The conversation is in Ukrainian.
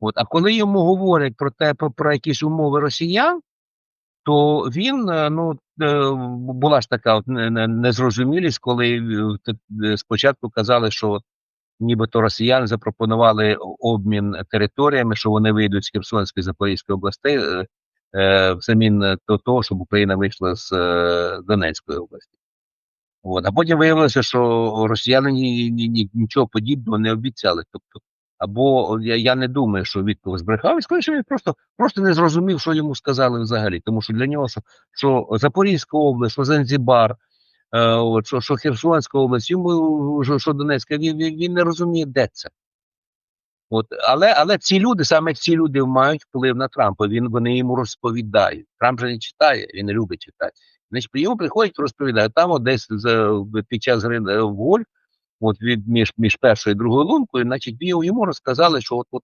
От, а коли йому говорять про те, про, про якісь умови росіян, то він е, ну е, була ж така от не- не- незрозумілість, коли е, спочатку казали, що нібито росіяни запропонували обмін територіями, що вони вийдуть з Херсонської Запорізької областей е, взамін до того, щоб Україна вийшла з Донецької області. От. А потім виявилося, що росіяни ні, ні, ні, нічого подібного не обіцяли. Тобто, або я, я не думаю, що Вітков збрехав, і скоріше він просто, просто не зрозумів, що йому сказали взагалі. Тому що для нього що, що Запорізька область, що Занзібар, е, от, що, що Херсонська область, йому що, що Донецька, він, він, він не розуміє, де це. От, але, але ці люди, саме ці люди мають вплив на Трампа. Він вони йому розповідають. Трамп же не читає, він не любить читати. Значить, йому приходять, розповідають. Там от десь під час гри е, в гольф, от від між, між першою і другою лункою, значить, йому розказали, що от, от